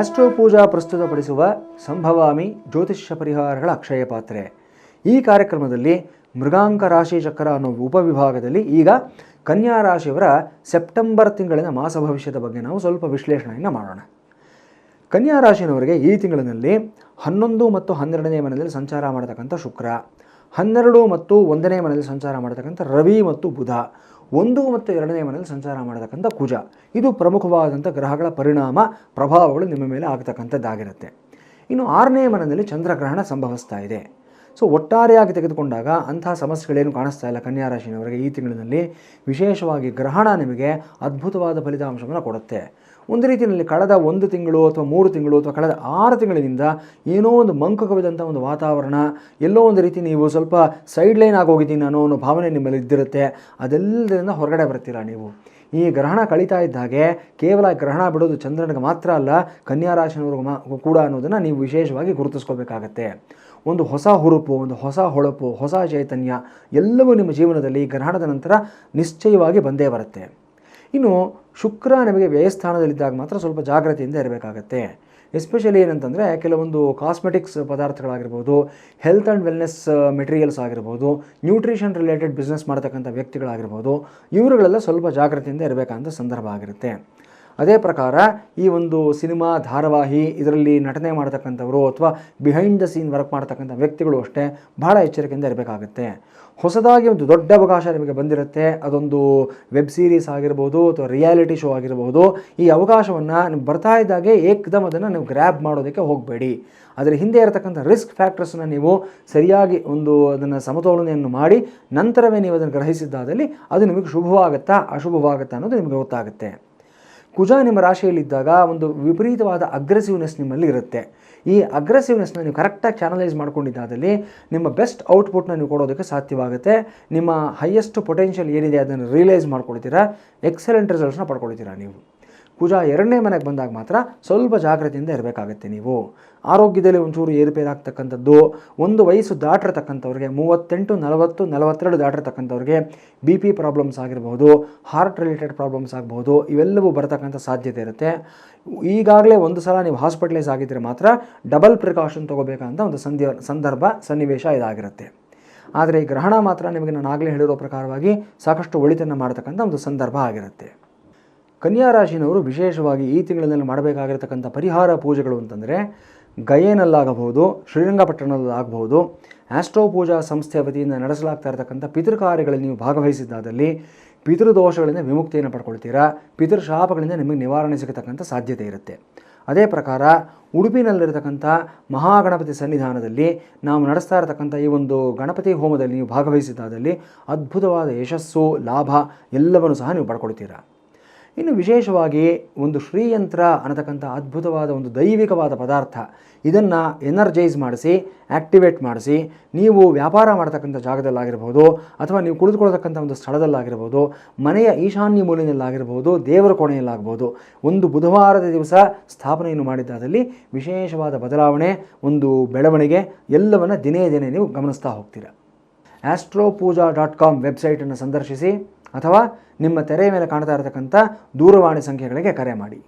Astro ಪೂಜಾ ಪ್ರಸ್ತುತಪಡಿಸುವ ಸಂಭವಾಮಿ ಜ್ಯೋತಿಷ್ಯ ಪರಿಹಾರಗಳ ಅಕ್ಷಯ ಪಾತ್ರೆ. ಈ ಕಾರ್ಯಕ್ರಮದಲ್ಲಿ ಮೃಗಾಂಕ ರಾಶಿ ಚಕ್ರ ಅನ್ನೋ ಉಪವಿಭಾಗದಲ್ಲಿ ಈಗ ಕನ್ಯಾ ರಾಶಿಯವರ ಸೆಪ್ಟೆಂಬರ್ ತಿಂಗಳಿನ ಮಾಸ ಭವಿಷ್ಯದ ಬಗ್ಗೆ ನಾವು ಸ್ವಲ್ಪ ವಿಶ್ಲೇಷಣೆಯನ್ನು ಮಾಡೋಣ. ಕನ್ಯಾ ರಾಶಿಯವರಿಗೆ ಈ ತಿಂಗಳಿನಲ್ಲಿ ಹನ್ನೊಂದು ಮತ್ತು ಹನ್ನೆರಡನೇ ಮನೆಯಲ್ಲಿ ಸಂಚಾರ ಮಾಡತಕ್ಕಂಥ ಶುಕ್ರ, ಹನ್ನೆರಡು ಮತ್ತು ಒಂದನೇ ಮನೆಯಲ್ಲಿ ಸಂಚಾರ ಮಾಡತಕ್ಕಂಥ ರವಿ ಮತ್ತು ಬುಧ. ಒಂದು ಮತ್ತು ಎರಡನೇ ಮನೆಯಲ್ಲಿ ಸಂಚಾರ ಮಾಡತಕ್ಕಂಥ ಕುಜ. ಇದು ಪ್ರಮುಖವಾದಂಥ ಗ್ರಹಗಳ ಪರಿಣಾಮ, ಪ್ರಭಾವಗಳು ನಿಮ್ಮ ಮೇಲೆ ಆಗತಕ್ಕಂಥದ್ದಾಗಿರುತ್ತೆ. ಇನ್ನು ಆರನೇ ಮನೆಯಲ್ಲಿ ಚಂದ್ರಗ್ರಹಣ ಸಂಭವಿಸ್ತಾ ಇದೆ. ಸೊ ಒಟ್ಟಾರೆಯಾಗಿ ತೆಗೆದುಕೊಂಡಾಗ ಅಂತಹ ಸಮಸ್ಯೆಗಳೇನು ಕಾಣಿಸ್ತಾ ಇಲ್ಲ ಕನ್ಯಾ ರಾಶಿನವರಿಗೆ ಈ ತಿಂಗಳಿನಲ್ಲಿ. ವಿಶೇಷವಾಗಿ ಗ್ರಹಣ ನಿಮಗೆ ಅದ್ಭುತವಾದ ಫಲಿತಾಂಶವನ್ನು ಕೊಡುತ್ತೆ. ಒಂದು ರೀತಿಯಲ್ಲಿ ಕಳೆದ ಒಂದು ತಿಂಗಳು ಅಥವಾ ಮೂರು ತಿಂಗಳು ಅಥವಾ ಕಳೆದ ಆರು ತಿಂಗಳಿನಿಂದ ಏನೋ ಒಂದು ಮಂಕು ಕವಿದಂಥ ಒಂದು ವಾತಾವರಣ, ಎಲ್ಲೋ ಒಂದು ರೀತಿ ನೀವು ಸ್ವಲ್ಪ ಸೈಡ್ ಲೈನ್ ಆಗೋಗಿದ್ದೀನಿ ಅನ್ನೋ ಒಂದು ಭಾವನೆ ನಿಮ್ಮಲ್ಲಿ ಇದ್ದಿರುತ್ತೆ. ಅದೆಲ್ಲದರಿಂದ ಹೊರಗಡೆ ಬರ್ತೀರಾ ನೀವು? ಈ ಗ್ರಹಣ ಕಳೀತಾ ಇದ್ದ ಹಾಗೆ ಕೇವಲ ಗ್ರಹಣ ಬಿಡೋದು ಚಂದ್ರನಿಗೆ ಮಾತ್ರ ಅಲ್ಲ ಕನ್ಯಾ ಮಾ ಕೂಡ ಅನ್ನೋದನ್ನು ನೀವು ವಿಶೇಷವಾಗಿ ಗುರುತಿಸ್ಕೋಬೇಕಾಗತ್ತೆ ಒಂದು ಹೊಸ ಹುರುಪು, ಒಂದು ಹೊಸ ಹೊಳಪು, ಹೊಸ ಚೈತನ್ಯ ಎಲ್ಲವೂ ನಿಮ್ಮ ಜೀವನದಲ್ಲಿ ಗ್ರಹಣದ ನಂತರ ನಿಶ್ಚಯವಾಗಿ ಬಂದೇ ಬರುತ್ತೆ. ಇನ್ನು ಶುಕ್ರ ನಿಮಗೆ ವ್ಯಯಸ್ಥಾನದಲ್ಲಿದ್ದಾಗ ಮಾತ್ರ ಸ್ವಲ್ಪ ಜಾಗ್ರತೆಯಿಂದ ಇರಬೇಕಾಗತ್ತೆ. ಎಸ್ಪೆಷಲಿ ಏನಂತಂದರೆ ಕೆಲವೊಂದು ಕಾಸ್ಮೆಟಿಕ್ಸ್ ಪದಾರ್ಥಗಳಾಗಿರ್ಬೋದು ಹೆಲ್ತ್ ಆ್ಯಂಡ್ ವೆಲ್ನೆಸ್ ಮೆಟೀರಿಯಲ್ಸ್ ಆಗಿರ್ಬೋದು ನ್ಯೂಟ್ರಿಷನ್ ರಿಲೇಟೆಡ್ ಬಿಸ್ನೆಸ್ ಮಾಡ್ತಕ್ಕಂಥ ವ್ಯಕ್ತಿಗಳಾಗಿರ್ಬೋದು, ಇವರುಗಳೆಲ್ಲ ಸ್ವಲ್ಪ ಜಾಗ್ರತೆಯಿಂದ ಇರಬೇಕಂತ ಸಂದರ್ಭ ಆಗಿರುತ್ತೆ. ಅದೇ ಪ್ರಕಾರ ಈ ಒಂದು ಸಿನಿಮಾ ಧಾರಾವಾಹಿ ಇದರಲ್ಲಿ ನಟನೆ ಮಾಡ್ತಕ್ಕಂಥವರು ಅಥವಾ ಬಿಹೈಂಡ್ ದ ಸೀನ್ ವರ್ಕ್ ಮಾಡ್ತಕ್ಕಂಥ ವ್ಯಕ್ತಿಗಳು ಅಷ್ಟೇ ಬಹಳ ಎಚ್ಚರಿಕೆಯಿಂದ ಇರಬೇಕಾಗುತ್ತೆ. ಹೊಸದಾಗಿ ಒಂದು ದೊಡ್ಡ ಅವಕಾಶ ನಿಮಗೆ ಬಂದಿರುತ್ತೆ. ಅದೊಂದು ವೆಬ್ ಸೀರೀಸ್ ಆಗಿರ್ಬೋದು ಅಥವಾ ರಿಯಾಲಿಟಿ ಶೋ ಆಗಿರ್ಬೋದು. ಈ ಅವಕಾಶವನ್ನು ನೀವು ಬರ್ತಾ ಇದ್ದಾಗೆ ಏಕದಮ್ ಅದನ್ನು ನೀವು ಗ್ರ್ಯಾಬ್ ಮಾಡೋದಕ್ಕೆ ಹೋಗಬೇಡಿ. ಅದರ ಹಿಂದೆ ಇರತಕ್ಕಂಥ ರಿಸ್ಕ್ ಫ್ಯಾಕ್ಟರ್ಸನ್ನು ನೀವು ಸರಿಯಾಗಿ ಒಂದು ಅದನ್ನು ಸಮತೋಲನೆಯನ್ನು ಮಾಡಿ ನಂತರವೇ ನೀವು ಅದನ್ನು ಗ್ರಹಿಸಿದ್ದಾದಲ್ಲಿ ಅದು ನಿಮಗೆ ಶುಭವಾಗುತ್ತಾ ಅಶುಭವಾಗುತ್ತಾ ಅನ್ನೋದು ನಿಮಗೆ ಗೊತ್ತಾಗುತ್ತೆ. ಕುಜ ನಿಮ್ಮ ರಾಶಿಯಲ್ಲಿದ್ದಾಗ ಒಂದು ವಿಪರೀತವಾದ ಅಗ್ರೆಸಿವ್ನೆಸ್ ನಿಮ್ಮಲ್ಲಿ ಇರುತ್ತೆ. ಈ ಅಗ್ರೆಸಿವ್ನೆಸ್ನ ನೀವು ಕರೆಕ್ಟಾಗಿ ಚಾನಲೈಸ್ ಮಾಡ್ಕೊಂಡಿದ್ದಾದಲ್ಲಿ ನಿಮ್ಮ ಬೆಸ್ಟ್ ಔಟ್ಪುಟ್ನ ನೀವು ಕೊಡೋದಕ್ಕೆ ಸಾಧ್ಯವಾಗುತ್ತೆ. ನಿಮ್ಮ ಹೈಯೆಸ್ಟ್ ಪೊಟೆನ್ಷಿಯಲ್ ಏನಿದೆ ಅದನ್ನು ರಿಯಲೈಸ್ ಮಾಡ್ಕೊಳ್ತೀರಾ? ಎಕ್ಸಲೆಂಟ್ ರಿಸಲ್ಟ್ಸ್ನ ಪಡ್ಕೊಳ್ತೀರಾ ನೀವು? ಕುಜ ಎರಡನೇ ಮನೆಗೆ ಬಂದಾಗ ಮಾತ್ರ ಸ್ವಲ್ಪ ಜಾಗ್ರತೆಯಿಂದ ಇರಬೇಕಾಗುತ್ತೆ ನೀವು. ಆರೋಗ್ಯದಲ್ಲಿ ಒಂಚೂರು ಏರುಪೇರಾಗ್ತಕ್ಕಂಥದ್ದು, ಒಂದು ವಯಸ್ಸು ದಾಟಿರತಕ್ಕಂಥವ್ರಿಗೆ, ಮೂವತ್ತೆಂಟು, ನಲವತ್ತು, ನಲವತ್ತೆರಡು ದಾಟಿರ್ತಕ್ಕಂಥವ್ರಿಗೆ ಬಿ ಪಿ ಪ್ರಾಬ್ಲಮ್ಸ್ ಆಗಿರ್ಬೋದು ಹಾರ್ಟ್ ರಿಲೇಟೆಡ್ ಪ್ರಾಬ್ಲಮ್ಸ್ ಆಗ್ಬೋದು, ಇವೆಲ್ಲವೂ ಬರತಕ್ಕಂಥ ಸಾಧ್ಯತೆ ಇರುತ್ತೆ. ಈಗಾಗಲೇ ಒಂದು ಸಲ ನೀವು ಹಾಸ್ಪಿಟಲೈಸ್ ಆಗಿದ್ದರೆ ಮಾತ್ರ ಡಬಲ್ ಪ್ರಿಕಾಷನ್ ತೊಗೋಬೇಕಂತ ಒಂದು ಸಂಧ್ಯ, ಸಂದರ್ಭ, ಸನ್ನಿವೇಶ ಇದಾಗಿರುತ್ತೆ. ಆದರೆ ಈ ಗ್ರಹಣ ಮಾತ್ರ ನಿಮಗೆ ನಾನು ಆಗಲೇ ಹೇಳಿರೋ ಪ್ರಕಾರವಾಗಿ ಸಾಕಷ್ಟು ಒಳಿತನ್ನು ಮಾಡತಕ್ಕಂಥ ಒಂದು ಸಂದರ್ಭ ಆಗಿರುತ್ತೆ. ಕನ್ಯಾ ರಾಶಿನವರು ವಿಶೇಷವಾಗಿ ಈ ತಿಂಗಳಿನಲ್ಲಿ ಮಾಡಬೇಕಾಗಿರ್ತಕ್ಕಂಥ ಪರಿಹಾರ ಪೂಜೆಗಳು ಅಂತಂದರೆ ಗಯೇನಲ್ಲಾಗಬಹುದು, ಶ್ರೀರಂಗಪಟ್ಟಣದಲ್ಲಾಗಬಹುದು, ಆಸ್ಟ್ರೋ ಪೂಜಾ ಸಂಸ್ಥೆಯ ವತಿಯಿಂದ ನಡೆಸಲಾಗ್ತಾ ಇರತಕ್ಕಂಥ ಪಿತೃ ಕಾರ್ಯಗಳಲ್ಲಿ ನೀವು ಭಾಗವಹಿಸಿದ್ದಾದಲ್ಲಿ ಪಿತೃದೋಷಗಳಿಂದ ವಿಮುಕ್ತಿಯನ್ನು ಪಡ್ಕೊಳ್ತೀರಾ, ಪಿತೃಶಾಪಗಳಿಂದ ನಿಮಗೆ ನಿವಾರಣೆ ಸಿಗತಕ್ಕಂಥ ಸಾಧ್ಯತೆ ಇರುತ್ತೆ. ಅದೇ ಪ್ರಕಾರ ಉಡುಪಿನಲ್ಲಿರತಕ್ಕಂಥ ಮಹಾಗಣಪತಿ ಸನ್ನಿಧಾನದಲ್ಲಿ ನಾವು ನಡೆಸ್ತಾ ಇರತಕ್ಕಂಥ ಈ ಒಂದು ಗಣಪತಿ ಹೋಮದಲ್ಲಿ ನೀವು ಭಾಗವಹಿಸಿದ್ದಾದಲ್ಲಿ ಅದ್ಭುತವಾದ ಯಶಸ್ಸು, ಲಾಭ ಎಲ್ಲವನ್ನು ಸಹ ನೀವು ಪಡ್ಕೊಳ್ತೀರಾ. ಇನ್ನು ವಿಶೇಷವಾಗಿ ಒಂದು ಶ್ರೀಯಂತ್ರ ಅನ್ನತಕ್ಕಂಥ ಅದ್ಭುತವಾದ ಒಂದು ದೈವಿಕವಾದ ಪದಾರ್ಥ. ಇದನ್ನು ಎನರ್ಜೈಸ್ ಮಾಡಿಸಿ ಆ್ಯಕ್ಟಿವೇಟ್ ಮಾಡಿಸಿ, ನೀವು ವ್ಯಾಪಾರ ಮಾಡ್ತಕ್ಕಂಥ ಜಾಗದಲ್ಲಾಗಿರ್ಬೋದು ಅಥವಾ ನೀವು ಕುಳಿತುಕೊಳ್ತಕ್ಕಂಥ ಒಂದು ಸ್ಥಳದಲ್ಲಾಗಿರ್ಬೋದು, ಮನೆಯ ಈಶಾನ್ಯ ಮೂಲಿನಲ್ಲಾಗಿರ್ಬೋದು ದೇವರ ಕೋಣೆಯಲ್ಲಾಗ್ಬೋದು, ಒಂದು ಬುಧವಾರದ ದಿವಸ ಸ್ಥಾಪನೆಯನ್ನು ಮಾಡಿದ್ದಾದಲ್ಲಿ ವಿಶೇಷವಾದ ಬದಲಾವಣೆ, ಒಂದು ಬೆಳವಣಿಗೆ, ಎಲ್ಲವನ್ನು ದಿನೇ ದಿನೇ ನೀವು ಗಮನಿಸ್ತಾ ಹೋಗ್ತೀರಾ. ಆಸ್ಟ್ರೋ ಪೂಜಾ ಡಾಟ್ ಕಾಮ್ ವೆಬ್ಸೈಟನ್ನು ಸಂದರ್ಶಿಸಿ. ಅಥವಾ ನಿಮ್ಮ ತೆರೆಯ ಮೇಲೆ ಕಾಣ್ತಾ ಇರತಕ್ಕಂಥ ದೂರವಾಣಿ ಸಂಖ್ಯೆಗಳಿಗೆ ಕರೆ ಮಾಡಿ.